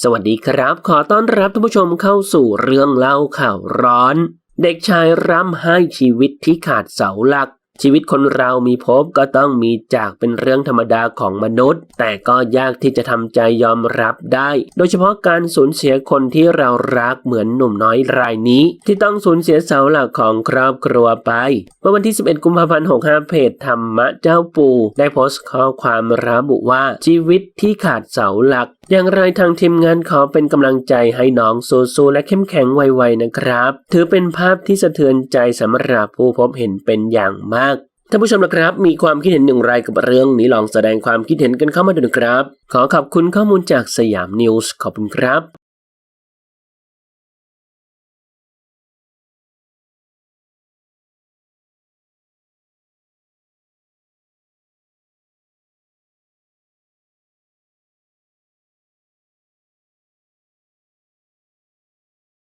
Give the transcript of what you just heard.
สวัสดีครับ ขอต้อนรับท่านผู้ชมเข้าสู่เรื่องเล่าข่าวร้อน เด็กชายร่ำไห้ชีวิตที่ขาดเสาหลัก ชีวิตคนเรามีพบก็ต้องมีจากเป็นเรื่องธรรมดาของมนุษย์ แต่ก็ยากที่จะทำใจยอมรับได้ โดยเฉพาะการสูญเสียคนที่เรารักเหมือนหนุ่มน้อยรายนี้ ที่ต้องสูญเสียเสาหลักของครอบครัวไปเมื่อวันที่ 11 กุมภาพันธ์ 65 เพจธรรมะเจ้าปู่ ได้โพสต์ข้อความระบุว่าชีวิตที่ขาดเสาหลักอย่างไรทางทีมงานขอเป็นกำลังใจให้น้องสู้ๆและเข้มแข็งไวๆนะครับ ถือเป็นภาพที่สะเทือนใจสำหรับผู้พบเห็นเป็นอย่างมาก ท่านผู้ชมนะครับ มีความคิดเห็นอย่างไรกับเรื่องนี้ลองแสดงความคิดเห็นกันเข้ามาดูนะครับ ขอขอบคุณข้อมูลจากสยามนิวส์ขอบคุณครับ